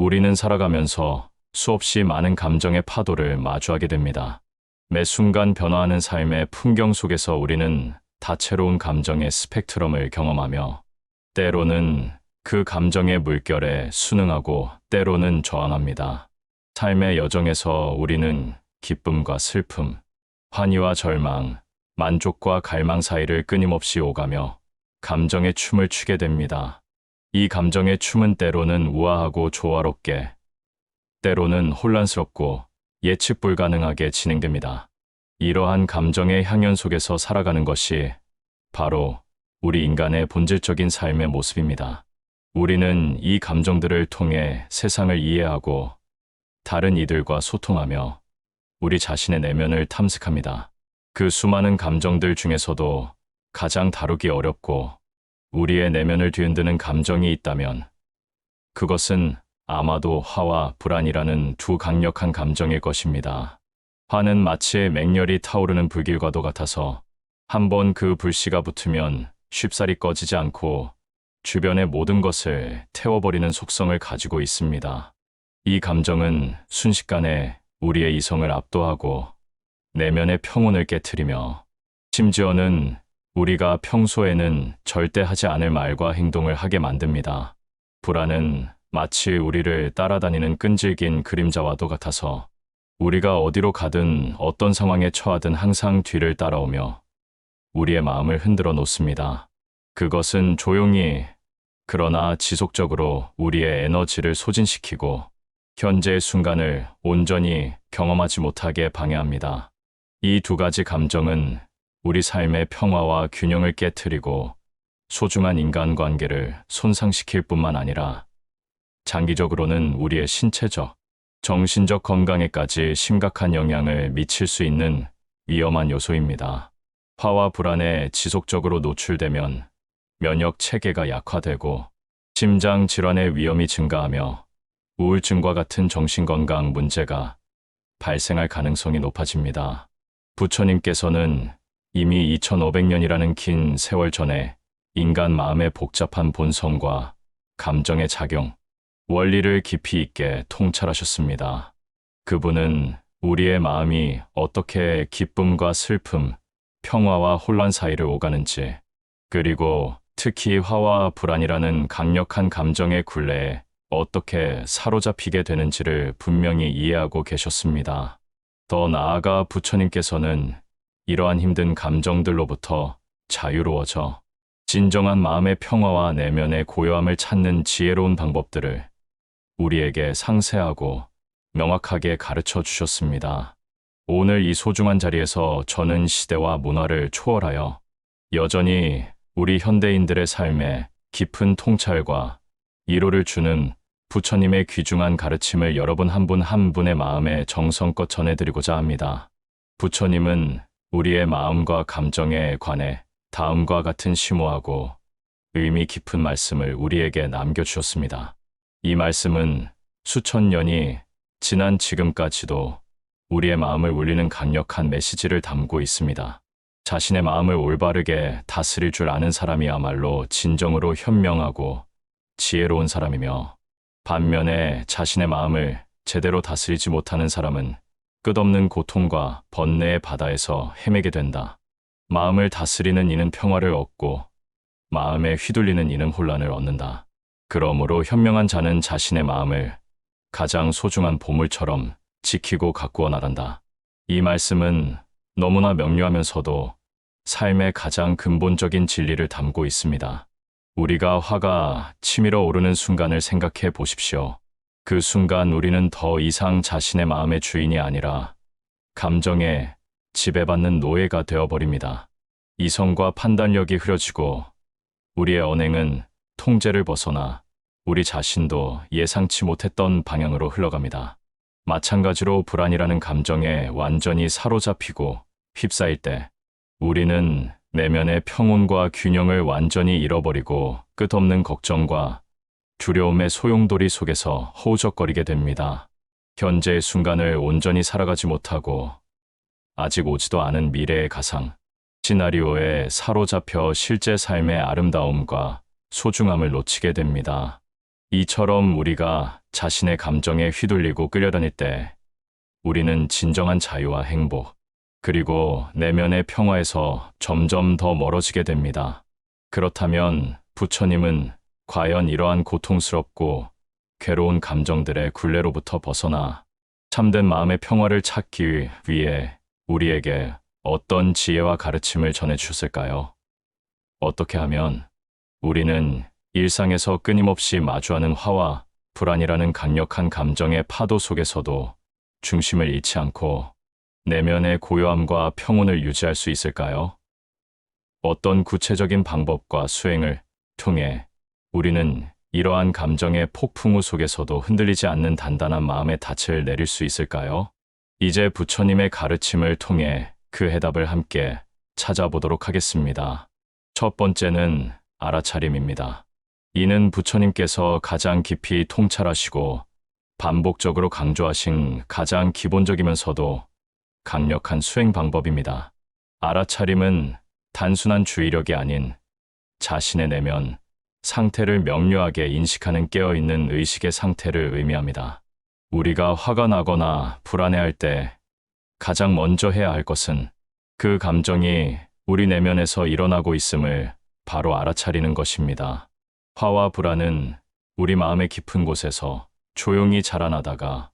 우리는 살아가면서 수없이 많은 감정의 파도를 마주하게 됩니다. 매 순간 변화하는 삶의 풍경 속에서 우리는 다채로운 감정의 스펙트럼을 경험하며 때로는 그 감정의 물결에 순응하고 때로는 저항합니다. 삶의 여정에서 우리는 기쁨과 슬픔, 환희와 절망, 만족과 갈망 사이를 끊임없이 오가며 감정의 춤을 추게 됩니다. 이 감정의 춤은 때로는 우아하고 조화롭게, 때로는 혼란스럽고 예측 불가능하게 진행됩니다. 이러한 감정의 향연 속에서 살아가는 것이 바로 우리 인간의 본질적인 삶의 모습입니다. 우리는 이 감정들을 통해 세상을 이해하고 다른 이들과 소통하며 우리 자신의 내면을 탐색합니다. 그 수많은 감정들 중에서도 가장 다루기 어렵고 우리의 내면을 뒤흔드는 감정이 있다면 그것은 아마도 화와 불안이라는 두 강력한 감정일 것입니다. 화는 마치 맹렬히 타오르는 불길과도 같아서 한번 그 불씨가 붙으면 쉽사리 꺼지지 않고 주변의 모든 것을 태워버리는 속성을 가지고 있습니다. 이 감정은 순식간에 우리의 이성을 압도하고 내면의 평온을 깨뜨리며 심지어는 우리가 평소에는 절대 하지 않을 말과 행동을 하게 만듭니다. 불안은 마치 우리를 따라다니는 끈질긴 그림자와도 같아서 우리가 어디로 가든 어떤 상황에 처하든 항상 뒤를 따라오며 우리의 마음을 흔들어 놓습니다. 그것은 조용히 그러나 지속적으로 우리의 에너지를 소진시키고 현재의 순간을 온전히 경험하지 못하게 방해합니다. 이 두 가지 감정은 우리 삶의 평화와 균형을 깨뜨리고 소중한 인간관계를 손상시킬 뿐만 아니라 장기적으로는 우리의 신체적, 정신적 건강에까지 심각한 영향을 미칠 수 있는 위험한 요소입니다. 화와 불안에 지속적으로 노출되면 면역 체계가 약화되고 심장 질환의 위험이 증가하며 우울증과 같은 정신건강 문제가 발생할 가능성이 높아집니다. 부처님께서는 이미 2500년이라는 긴 세월 전에 인간 마음의 복잡한 본성과 감정의 작용, 원리를 깊이 있게 통찰하셨습니다. 그분은 우리의 마음이 어떻게 기쁨과 슬픔, 평화와 혼란 사이를 오가는지, 그리고 특히 화와 불안이라는 강력한 감정의 굴레에 어떻게 사로잡히게 되는지를 분명히 이해하고 계셨습니다. 더 나아가 부처님께서는 이러한 힘든 감정들로부터 자유로워져 진정한 마음의 평화와 내면의 고요함을 찾는 지혜로운 방법들을 우리에게 상세하고 명확하게 가르쳐 주셨습니다. 오늘 이 소중한 자리에서 저는 시대와 문화를 초월하여 여전히 우리 현대인들의 삶에 깊은 통찰과 이로를 주는 부처님의 귀중한 가르침을 여러분 한 분한 분의 마음에 정성껏 전해드리고자 합니다. 부처님은 우리의 마음과 감정에 관해 다음과 같은 심오하고 의미 깊은 말씀을 우리에게 남겨주셨습니다. 이 말씀은 수천 년이 지난 지금까지도 우리의 마음을 울리는 강력한 메시지를 담고 있습니다. 자신의 마음을 올바르게 다스릴 줄 아는 사람이야말로 진정으로 현명하고 지혜로운 사람이며 반면에 자신의 마음을 제대로 다스리지 못하는 사람은 끝없는 고통과 번뇌의 바다에서 헤매게 된다. 마음을 다스리는 이는 평화를 얻고 마음에 휘둘리는 이는 혼란을 얻는다. 그러므로 현명한 자는 자신의 마음을 가장 소중한 보물처럼 지키고 가꾸어 나간다. 이 말씀은 너무나 명료하면서도 삶의 가장 근본적인 진리를 담고 있습니다. 우리가 화가 치밀어 오르는 순간을 생각해 보십시오. 그 순간 우리는 더 이상 자신의 마음의 주인이 아니라 감정에 지배받는 노예가 되어버립니다. 이성과 판단력이 흐려지고 우리의 언행은 통제를 벗어나 우리 자신도 예상치 못했던 방향으로 흘러갑니다. 마찬가지로 불안이라는 감정에 완전히 사로잡히고 휩싸일 때 우리는 내면의 평온과 균형을 완전히 잃어버리고 끝없는 걱정과 두려움의 소용돌이 속에서 허우적거리게 됩니다. 현재의 순간을 온전히 살아가지 못하고 아직 오지도 않은 미래의 가상, 시나리오에 사로잡혀 실제 삶의 아름다움과 소중함을 놓치게 됩니다. 이처럼 우리가 자신의 감정에 휘둘리고 끌려다닐 때 우리는 진정한 자유와 행복, 그리고 내면의 평화에서 점점 더 멀어지게 됩니다. 그렇다면 부처님은 과연 이러한 고통스럽고 괴로운 감정들의 굴레로부터 벗어나 참된 마음의 평화를 찾기 위해 우리에게 어떤 지혜와 가르침을 전해 주셨을까요? 어떻게 하면 우리는 일상에서 끊임없이 마주하는 화와 불안이라는 강력한 감정의 파도 속에서도 중심을 잃지 않고 내면의 고요함과 평온을 유지할 수 있을까요? 어떤 구체적인 방법과 수행을 통해 우리는 이러한 감정의 폭풍우 속에서도 흔들리지 않는 단단한 마음의 닻을 내릴 수 있을까요? 이제 부처님의 가르침을 통해 그 해답을 함께 찾아보도록 하겠습니다. 첫 번째는 알아차림입니다. 이는 부처님께서 가장 깊이 통찰하시고 반복적으로 강조하신 가장 기본적이면서도 강력한 수행 방법입니다. 알아차림은 단순한 주의력이 아닌 자신의 내면, 상태를 명료하게 인식하는 깨어있는 의식의 상태를 의미합니다. 우리가 화가 나거나 불안해할 때 가장 먼저 해야 할 것은 그 감정이 우리 내면에서 일어나고 있음을 바로 알아차리는 것입니다. 화와 불안은 우리 마음의 깊은 곳에서 조용히 자라나다가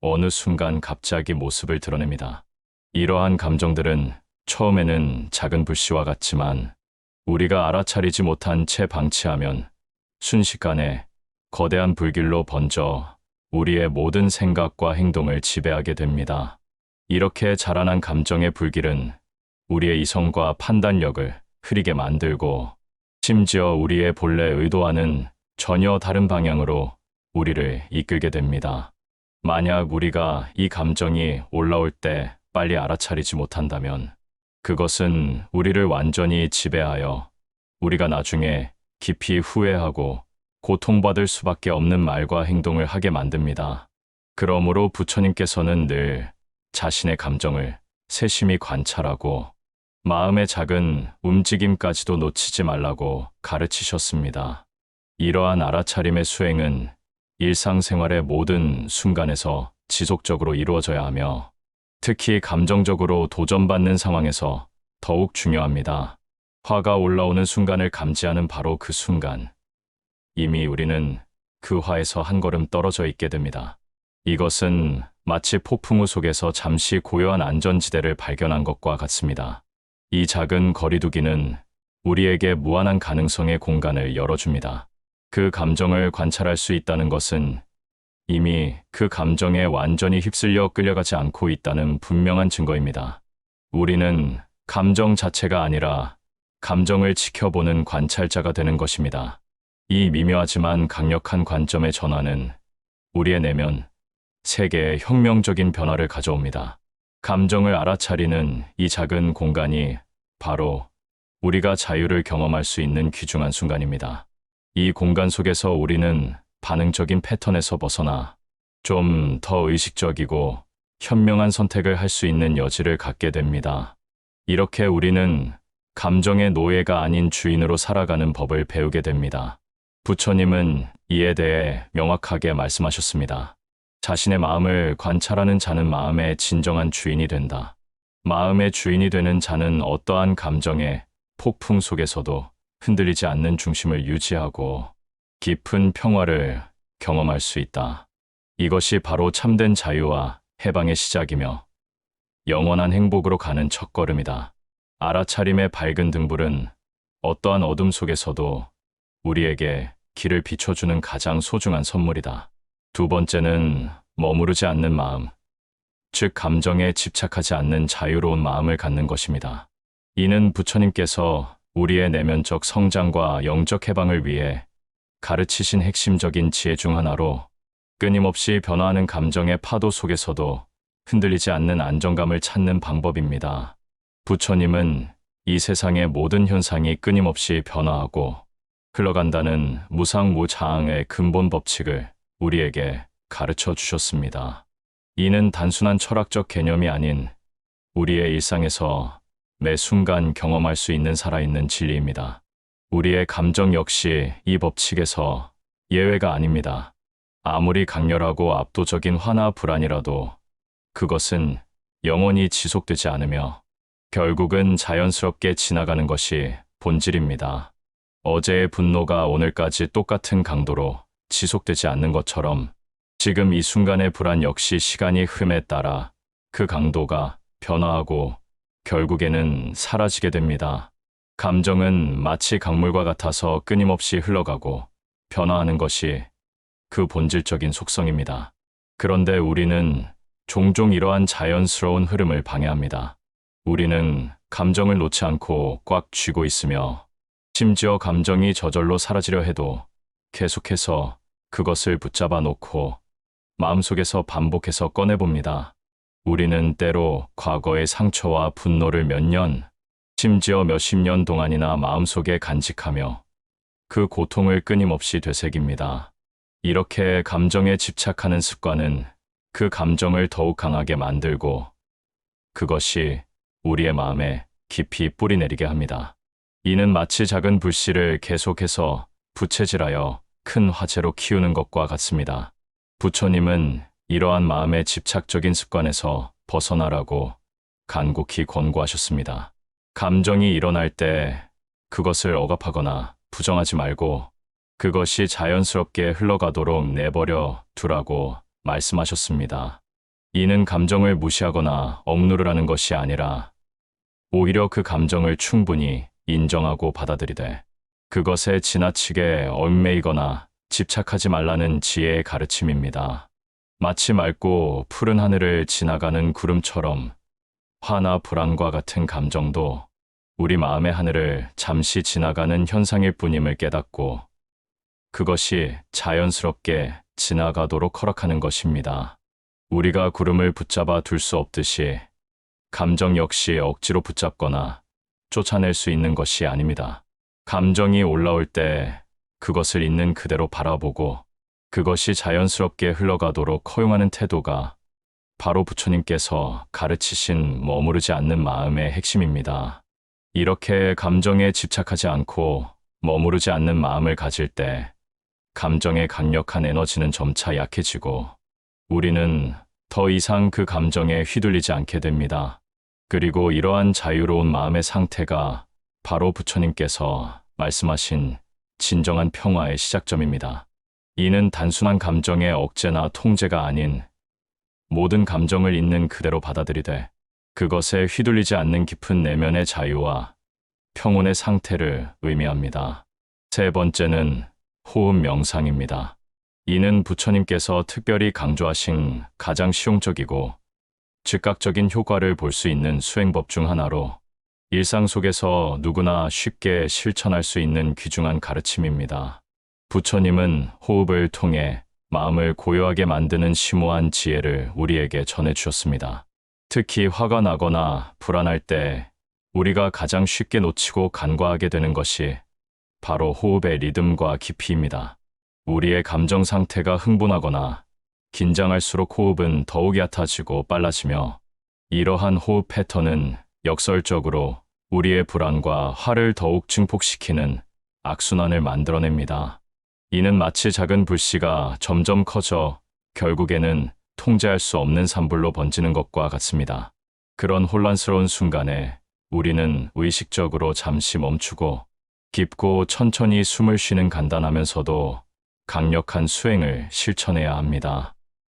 어느 순간 갑자기 모습을 드러냅니다. 이러한 감정들은 처음에는 작은 불씨와 같지만 우리가 알아차리지 못한 채 방치하면 순식간에 거대한 불길로 번져 우리의 모든 생각과 행동을 지배하게 됩니다. 이렇게 자라난 감정의 불길은 우리의 이성과 판단력을 흐리게 만들고 심지어 우리의 본래 의도와는 전혀 다른 방향으로 우리를 이끌게 됩니다. 만약 우리가 이 감정이 올라올 때 빨리 알아차리지 못한다면 그것은 우리를 완전히 지배하여 우리가 나중에 깊이 후회하고 고통받을 수밖에 없는 말과 행동을 하게 만듭니다. 그러므로 부처님께서는 늘 자신의 감정을 세심히 관찰하고 마음의 작은 움직임까지도 놓치지 말라고 가르치셨습니다. 이러한 알아차림의 수행은 일상생활의 모든 순간에서 지속적으로 이루어져야 하며 특히 감정적으로 도전받는 상황에서 더욱 중요합니다. 화가 올라오는 순간을 감지하는 바로 그 순간. 이미 우리는 그 화에서 한 걸음 떨어져 있게 됩니다. 이것은 마치 폭풍우 속에서 잠시 고요한 안전지대를 발견한 것과 같습니다. 이 작은 거리두기는 우리에게 무한한 가능성의 공간을 열어줍니다. 그 감정을 관찰할 수 있다는 것은 이미 그 감정에 완전히 휩쓸려 끌려가지 않고 있다는 분명한 증거입니다. 우리는 감정 자체가 아니라 감정을 지켜보는 관찰자가 되는 것입니다. 이 미묘하지만 강력한 관점의 전환은 우리의 내면, 세계에 혁명적인 변화를 가져옵니다. 감정을 알아차리는 이 작은 공간이 바로 우리가 자유를 경험할 수 있는 귀중한 순간입니다. 이 공간 속에서 우리는 반응적인 패턴에서 벗어나 좀 더 의식적이고 현명한 선택을 할 수 있는 여지를 갖게 됩니다. 이렇게 우리는 감정의 노예가 아닌 주인으로 살아가는 법을 배우게 됩니다. 부처님은 이에 대해 명확하게 말씀하셨습니다. 자신의 마음을 관찰하는 자는 마음의 진정한 주인이 된다. 마음의 주인이 되는 자는 어떠한 감정의 폭풍 속에서도 흔들리지 않는 중심을 유지하고 깊은 평화를 경험할 수 있다. 이것이 바로 참된 자유와 해방의 시작이며 영원한 행복으로 가는 첫걸음이다. 알아차림의 밝은 등불은 어떠한 어둠 속에서도 우리에게 길을 비춰주는 가장 소중한 선물이다. 두 번째는 머무르지 않는 마음, 즉 감정에 집착하지 않는 자유로운 마음을 갖는 것입니다. 이는 부처님께서 우리의 내면적 성장과 영적 해방을 위해 가르치신 핵심적인 지혜 중 하나로 끊임없이 변화하는 감정의 파도 속에서도 흔들리지 않는 안정감을 찾는 방법입니다. 부처님은 이 세상의 모든 현상이 끊임없이 변화하고 흘러간다는 무상무자항의 근본 법칙을 우리에게 가르쳐 주셨습니다. 이는 단순한 철학적 개념이 아닌 우리의 일상에서 매 순간 경험할 수 있는 살아있는 진리입니다. 우리의 감정 역시 이 법칙에서 예외가 아닙니다. 아무리 강렬하고 압도적인 화나 불안이라도 그것은 영원히 지속되지 않으며 결국은 자연스럽게 지나가는 것이 본질입니다. 어제의 분노가 오늘까지 똑같은 강도로 지속되지 않는 것처럼 지금 이 순간의 불안 역시 시간이 흠에 따라 그 강도가 변화하고 결국에는 사라지게 됩니다. 감정은 마치 강물과 같아서 끊임없이 흘러가고 변화하는 것이 그 본질적인 속성입니다. 그런데 우리는 종종 이러한 자연스러운 흐름을 방해합니다. 우리는 감정을 놓지 않고 꽉 쥐고 있으며 심지어 감정이 저절로 사라지려 해도 계속해서 그것을 붙잡아 놓고 마음속에서 반복해서 꺼내봅니다. 우리는 때로 과거의 상처와 분노를 몇 년, 심지어 몇십 년 동안이나 마음속에 간직하며 그 고통을 끊임없이 되새깁니다. 이렇게 감정에 집착하는 습관은 그 감정을 더욱 강하게 만들고 그것이 우리의 마음에 깊이 뿌리내리게 합니다. 이는 마치 작은 불씨를 계속해서 부채질하여 큰 화재로 키우는 것과 같습니다. 부처님은 이러한 마음의 집착적인 습관에서 벗어나라고 간곡히 권고하셨습니다. 감정이 일어날 때 그것을 억압하거나 부정하지 말고 그것이 자연스럽게 흘러가도록 내버려 두라고 말씀하셨습니다. 이는 감정을 무시하거나 억누르라는 것이 아니라 오히려 그 감정을 충분히 인정하고 받아들이되 그것에 지나치게 얽매이거나 집착하지 말라는 지혜의 가르침입니다. 마치 맑고 푸른 하늘을 지나가는 구름처럼 화나 불안과 같은 감정도 우리 마음의 하늘을 잠시 지나가는 현상일 뿐임을 깨닫고 그것이 자연스럽게 지나가도록 허락하는 것입니다. 우리가 구름을 붙잡아 둘 수 없듯이 감정 역시 억지로 붙잡거나 쫓아낼 수 있는 것이 아닙니다. 감정이 올라올 때 그것을 있는 그대로 바라보고 그것이 자연스럽게 흘러가도록 허용하는 태도가 바로 부처님께서 가르치신 머무르지 않는 마음의 핵심입니다. 이렇게 감정에 집착하지 않고 머무르지 않는 마음을 가질 때 감정의 강력한 에너지는 점차 약해지고 우리는 더 이상 그 감정에 휘둘리지 않게 됩니다. 그리고 이러한 자유로운 마음의 상태가 바로 부처님께서 말씀하신 진정한 평화의 시작점입니다. 이는 단순한 감정의 억제나 통제가 아닌 모든 감정을 있는 그대로 받아들이되 그것에 휘둘리지 않는 깊은 내면의 자유와 평온의 상태를 의미합니다. 세 번째는 호흡 명상입니다. 이는 부처님께서 특별히 강조하신 가장 실용적이고 즉각적인 효과를 볼 수 있는 수행법 중 하나로 일상 속에서 누구나 쉽게 실천할 수 있는 귀중한 가르침입니다. 부처님은 호흡을 통해 마음을 고요하게 만드는 심오한 지혜를 우리에게 전해 주셨습니다. 특히 화가 나거나 불안할 때 우리가 가장 쉽게 놓치고 간과하게 되는 것이 바로 호흡의 리듬과 깊이입니다. 우리의 감정 상태가 흥분하거나 긴장할수록 호흡은 더욱 얕아지고 빨라지며 이러한 호흡 패턴은 역설적으로 우리의 불안과 화를 더욱 증폭시키는 악순환을 만들어냅니다. 이는 마치 작은 불씨가 점점 커져 결국에는 통제할 수 없는 산불로 번지는 것과 같습니다. 그런 혼란스러운 순간에 우리는 의식적으로 잠시 멈추고 깊고 천천히 숨을 쉬는 간단하면서도 강력한 수행을 실천해야 합니다.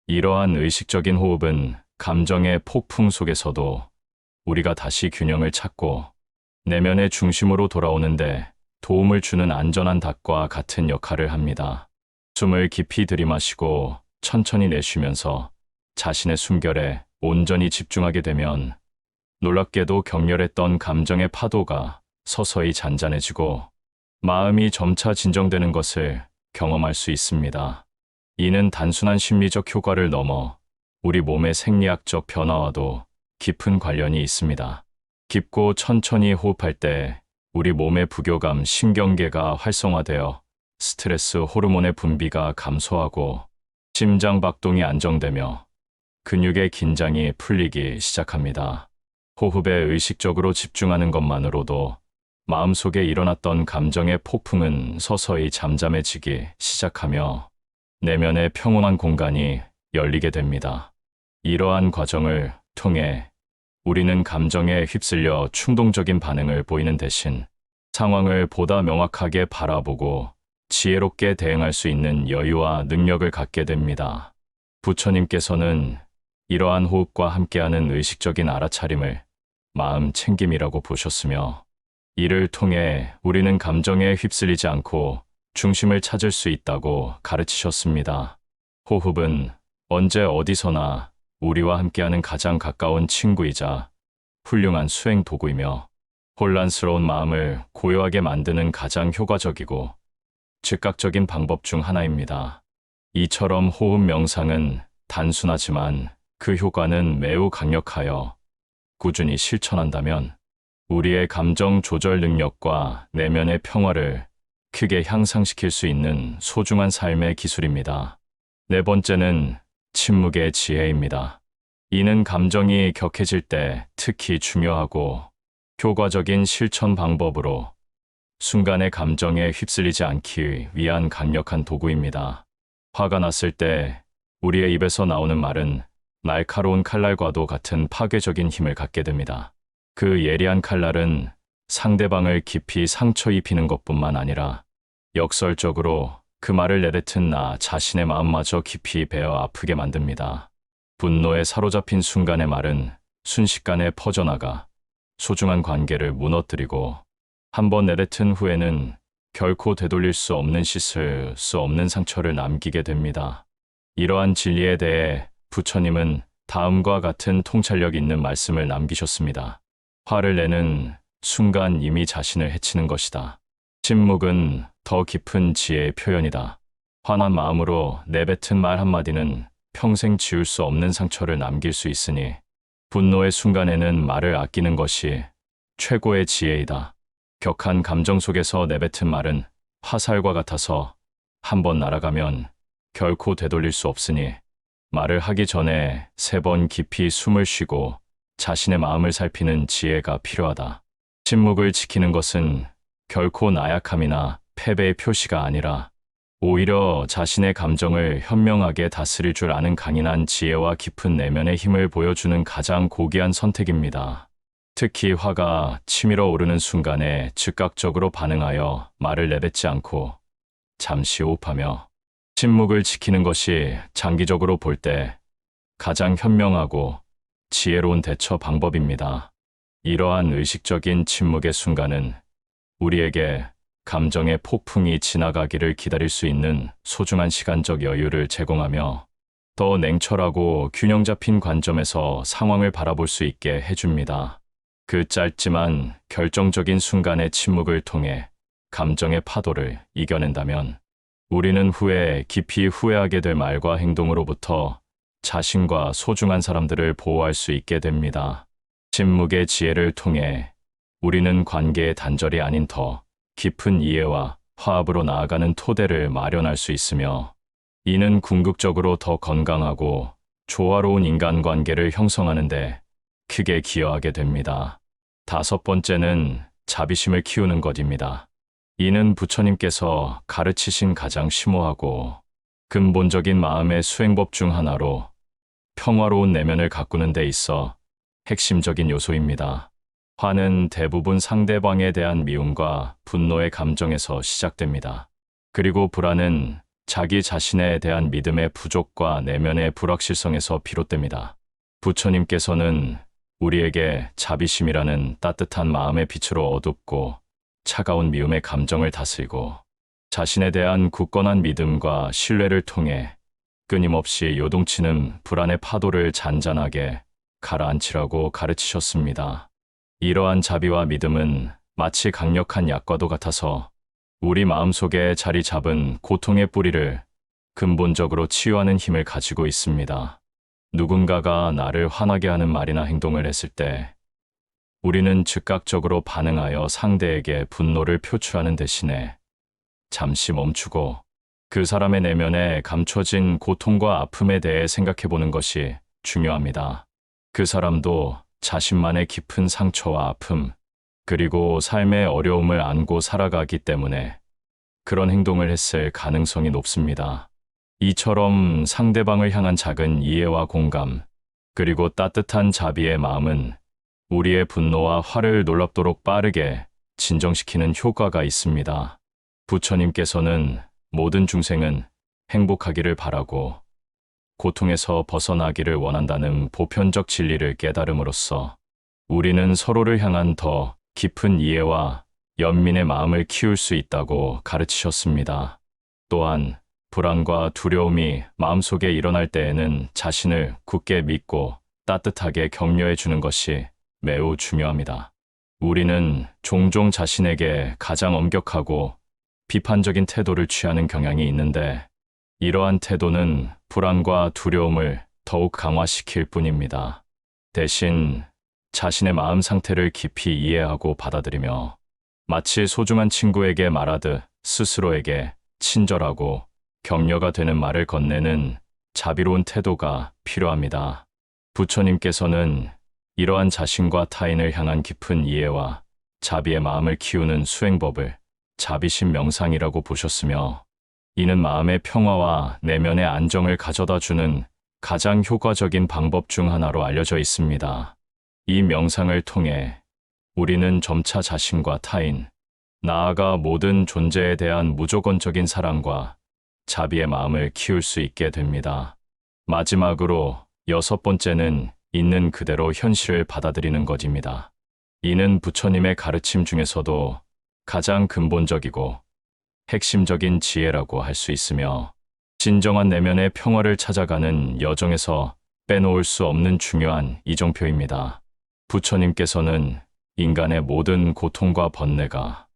이러한 의식적인 호흡은 감정의 폭풍 속에서도 우리가 다시 균형을 찾고 내면의 중심으로 돌아오는데 도움을 주는 안전한 닭과 같은 역할을 합니다. 숨을 깊이 들이마시고 천천히 내쉬면서 자신의 숨결에 온전히 집중하게 되면 놀랍게도 격렬했던 감정의 파도가 서서히 잔잔해지고 마음이 점차 진정되는 것을 경험할 수 있습니다. 이는 단순한 심리적 효과를 넘어 우리 몸의 생리학적 변화와도 깊은 관련이 있습니다. 깊고 천천히 호흡할 때 우리 몸의 부교감 신경계가 활성화되어 스트레스 호르몬의 분비가 감소하고 심장 박동이 안정되며 근육의 긴장이 풀리기 시작합니다. 호흡에 의식적으로 집중하는 것만으로도 마음속에 일어났던 감정의 폭풍은 서서히 잠잠해지기 시작하며 내면의 평온한 공간이 열리게 됩니다. 이러한 과정을 통해 우리는 감정에 휩쓸려 충동적인 반응을 보이는 대신 상황을 보다 명확하게 바라보고 지혜롭게 대응할 수 있는 여유와 능력을 갖게 됩니다. 부처님께서는 이러한 호흡과 함께하는 의식적인 알아차림을 마음 챙김이라고 보셨으며 이를 통해 우리는 감정에 휩쓸리지 않고 중심을 찾을 수 있다고 가르치셨습니다. 호흡은 언제 어디서나 우리와 함께하는 가장 가까운 친구이자 훌륭한 수행 도구이며 혼란스러운 마음을 고요하게 만드는 가장 효과적이고 즉각적인 방법 중 하나입니다. 이처럼 호흡 명상은 단순하지만 그 효과는 매우 강력하여 꾸준히 실천한다면 우리의 감정 조절 능력과 내면의 평화를 크게 향상시킬 수 있는 소중한 삶의 기술입니다. 네 번째는 침묵의 지혜입니다. 이는 감정이 격해질 때 특히 중요하고 효과적인 실천 방법으로 순간의 감정에 휩쓸리지 않기 위한 강력한 도구입니다. 화가 났을 때 우리의 입에서 나오는 말은 날카로운 칼날과도 같은 파괴적인 힘을 갖게 됩니다. 그 예리한 칼날은 상대방을 깊이 상처 입히는 것뿐만 아니라 역설적으로 그 말을 내뱉은 나 자신의 마음마저 깊이 베어 아프게 만듭니다. 분노에 사로잡힌 순간의 말은 순식간에 퍼져나가 소중한 관계를 무너뜨리고 한 번 내뱉은 후에는 결코 되돌릴 수 없는 씻을 수 없는 상처를 남기게 됩니다. 이러한 진리에 대해 부처님은 다음과 같은 통찰력 있는 말씀을 남기셨습니다. 화를 내는 순간 이미 자신을 해치는 것이다. 침묵은 더 깊은 지혜의 표현이다. 화난 마음으로 내뱉은 말 한마디는 평생 지울 수 없는 상처를 남길 수 있으니 분노의 순간에는 말을 아끼는 것이 최고의 지혜이다. 격한 감정 속에서 내뱉은 말은 화살과 같아서 한 번 날아가면 결코 되돌릴 수 없으니 말을 하기 전에 세 번 깊이 숨을 쉬고 자신의 마음을 살피는 지혜가 필요하다. 침묵을 지키는 것은 결코 나약함이나 패배의 표시가 아니라 오히려 자신의 감정을 현명하게 다스릴 줄 아는 강인한 지혜와 깊은 내면의 힘을 보여주는 가장 고귀한 선택입니다. 특히 화가 치밀어 오르는 순간에 즉각적으로 반응하여 말을 내뱉지 않고 잠시 호흡하며 침묵을 지키는 것이 장기적으로 볼 때 가장 현명하고 지혜로운 대처 방법입니다. 이러한 의식적인 침묵의 순간은 우리에게 감정의 폭풍이 지나가기를 기다릴 수 있는 소중한 시간적 여유를 제공하며 더 냉철하고 균형 잡힌 관점에서 상황을 바라볼 수 있게 해줍니다. 그 짧지만 결정적인 순간의 침묵을 통해 감정의 파도를 이겨낸다면 우리는 후에 깊이 후회하게 될 말과 행동으로부터 자신과 소중한 사람들을 보호할 수 있게 됩니다. 침묵의 지혜를 통해 우리는 관계의 단절이 아닌 더 깊은 이해와 화합으로 나아가는 토대를 마련할 수 있으며 이는 궁극적으로 더 건강하고 조화로운 인간관계를 형성하는 데 크게 기여하게 됩니다. 다섯 번째는 자비심을 키우는 것입니다. 이는 부처님께서 가르치신 가장 심오하고 근본적인 마음의 수행법 중 하나로 평화로운 내면을 가꾸는 데 있어 핵심적인 요소입니다. 화는 대부분 상대방에 대한 미움과 분노의 감정에서 시작됩니다. 그리고 불안은 자기 자신에 대한 믿음의 부족과 내면의 불확실성에서 비롯됩니다. 부처님께서는 우리에게 자비심이라는 따뜻한 마음의 빛으로 어둡고 차가운 미움의 감정을 다스리고 자신에 대한 굳건한 믿음과 신뢰를 통해 끊임없이 요동치는 불안의 파도를 잔잔하게 가라앉히라고 가르치셨습니다. 이러한 자비와 믿음은 마치 강력한 약과도 같아서 우리 마음속에 자리 잡은 고통의 뿌리를 근본적으로 치유하는 힘을 가지고 있습니다. 누군가가 나를 화나게 하는 말이나 행동을 했을 때 우리는 즉각적으로 반응하여 상대에게 분노를 표출하는 대신에 잠시 멈추고 그 사람의 내면에 감춰진 고통과 아픔에 대해 생각해 보는 것이 중요합니다. 그 사람도 자신만의 깊은 상처와 아픔, 그리고 삶의 어려움을 안고 살아가기 때문에 그런 행동을 했을 가능성이 높습니다. 이처럼 상대방을 향한 작은 이해와 공감, 그리고 따뜻한 자비의 마음은 우리의 분노와 화를 놀랍도록 빠르게 진정시키는 효과가 있습니다. 부처님께서는 모든 중생은 행복하기를 바라고 고통에서 벗어나기를 원한다는 보편적 진리를 깨달음으로써 우리는 서로를 향한 더 깊은 이해와 연민의 마음을 키울 수 있다고 가르치셨습니다. 또한 불안과 두려움이 마음속에 일어날 때에는 자신을 굳게 믿고 따뜻하게 격려해 주는 것이 매우 중요합니다. 우리는 종종 자신에게 가장 엄격하고 비판적인 태도를 취하는 경향이 있는데 이러한 태도는 불안과 두려움을 더욱 강화시킬 뿐입니다. 대신 자신의 마음 상태를 깊이 이해하고 받아들이며 마치 소중한 친구에게 말하듯 스스로에게 친절하고 격려가 되는 말을 건네는 자비로운 태도가 필요합니다. 부처님께서는 이러한 자신과 타인을 향한 깊은 이해와 자비의 마음을 키우는 수행법을 자비심 명상이라고 보셨으며 이는 마음의 평화와 내면의 안정을 가져다 주는 가장 효과적인 방법 중 하나로 알려져 있습니다. 이 명상을 통해 우리는 점차 자신과 타인, 나아가 모든 존재에 대한 무조건적인 사랑과 자비의 마음을 키울 수 있게 됩니다. 마지막으로 여섯 번째는 있는 그대로 현실을 받아들이는 것입니다. 이는 부처님의 가르침 중에서도 가장 근본적이고 핵심적인 지혜라고 할 수 있으며 진정한 내면의 평화를 찾아가는 여정에서 빼놓을 수 없는 중요한 이정표입니다. 부처님께서는 인간의 모든 고통과 번뇌가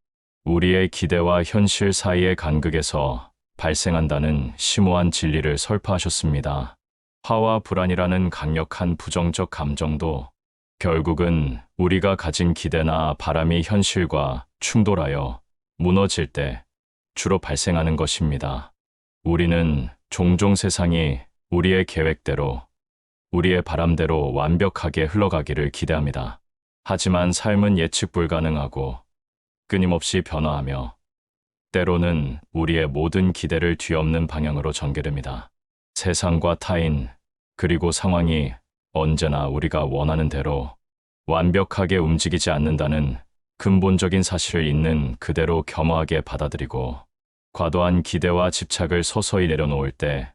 우리의 기대와 현실 사이의 간극에서 발생한다는 심오한 진리를 설파하셨습니다. 화와 불안이라는 강력한 부정적 감정도 결국은 우리가 가진 기대나 바람이 현실과 충돌하여 무너질 때 주로 발생하는 것입니다. 우리는 종종 세상이 우리의 계획대로, 우리의 바람대로 완벽하게 흘러가기를 기대합니다. 하지만 삶은 예측 불가능하고 끊임없이 변화하며 때로는 우리의 모든 기대를 뒤엎는 방향으로 전개됩니다. 세상과 타인, 그리고 상황이 언제나 우리가 원하는 대로 완벽하게 움직이지 않는다는 근본적인 사실을 있는 그대로 겸허하게 받아들이고 과도한 기대와 집착을 서서히 내려놓을 때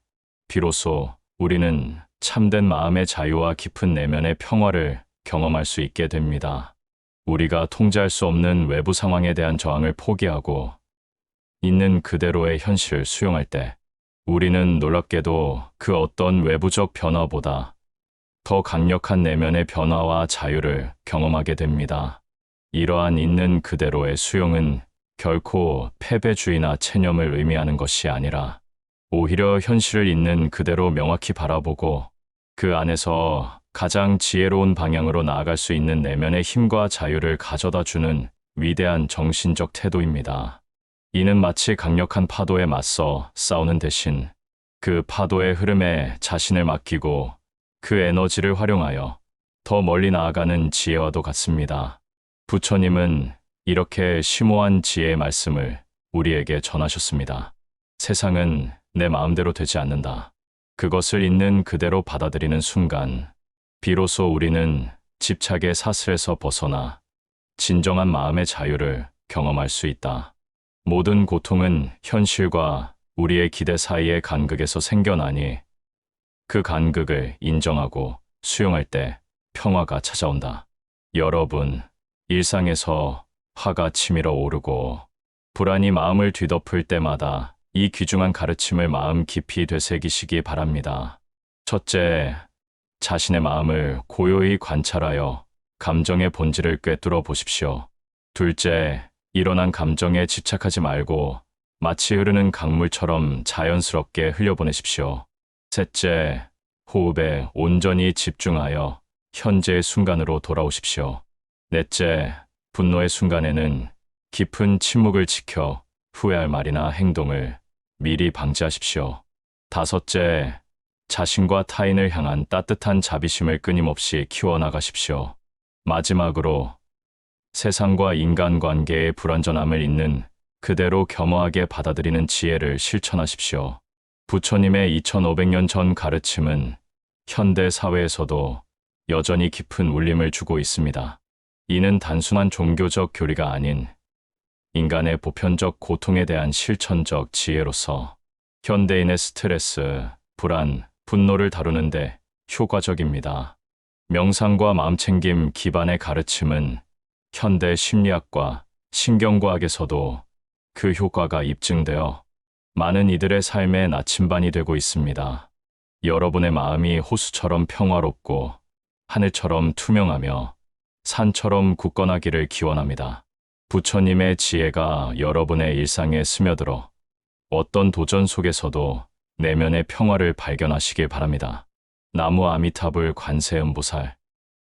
비로소 우리는 참된 마음의 자유와 깊은 내면의 평화를 경험할 수 있게 됩니다. 우리가 통제할 수 없는 외부 상황에 대한 저항을 포기하고 있는 그대로의 현실을 수용할 때 우리는 놀랍게도 그 어떤 외부적 변화보다 더 강력한 내면의 변화와 자유를 경험하게 됩니다. 이러한 있는 그대로의 수용은 결코 패배주의나 체념을 의미하는 것이 아니라 오히려 현실을 있는 그대로 명확히 바라보고 그 안에서 가장 지혜로운 방향으로 나아갈 수 있는 내면의 힘과 자유를 가져다 주는 위대한 정신적 태도입니다. 이는 마치 강력한 파도에 맞서 싸우는 대신 그 파도의 흐름에 자신을 맡기고 그 에너지를 활용하여 더 멀리 나아가는 지혜와도 같습니다. 부처님은 이렇게 심오한 지혜의 말씀을 우리에게 전하셨습니다. 세상은 내 마음대로 되지 않는다. 그것을 있는 그대로 받아들이는 순간, 비로소 우리는 집착의 사슬에서 벗어나 진정한 마음의 자유를 경험할 수 있다. 모든 고통은 현실과 우리의 기대 사이의 간극에서 생겨나니 그 간극을 인정하고 수용할 때 평화가 찾아온다. 여러분, 일상에서 화가 치밀어 오르고 불안이 마음을 뒤덮을 때마다 이 귀중한 가르침을 마음 깊이 되새기시기 바랍니다. 첫째, 자신의 마음을 고요히 관찰하여 감정의 본질을 꿰뚫어 보십시오. 둘째, 일어난 감정에 집착하지 말고 마치 흐르는 강물처럼 자연스럽게 흘려보내십시오. 셋째, 호흡에 온전히 집중하여 현재의 순간으로 돌아오십시오. 넷째, 분노의 순간에는 깊은 침묵을 지켜 후회할 말이나 행동을 미리 방지하십시오. 다섯째, 자신과 타인을 향한 따뜻한 자비심을 끊임없이 키워나가십시오. 마지막으로 세상과 인간관계의 불완전함을 있는 그대로 겸허하게 받아들이는 지혜를 실천하십시오. 부처님의 2500년 전 가르침은 현대 사회에서도 여전히 깊은 울림을 주고 있습니다. 이는 단순한 종교적 교리가 아닌 인간의 보편적 고통에 대한 실천적 지혜로서 현대인의 스트레스, 불안, 분노를 다루는데 효과적입니다. 명상과 마음챙김 기반의 가르침은 현대 심리학과 신경과학에서도 그 효과가 입증되어 많은 이들의 삶의 나침반이 되고 있습니다. 여러분의 마음이 호수처럼 평화롭고 하늘처럼 투명하며 산처럼 굳건하기를 기원합니다. 부처님의 지혜가 여러분의 일상에 스며들어 어떤 도전 속에서도 내면의 평화를 발견하시길 바랍니다. 나무 아미타불 관세음보살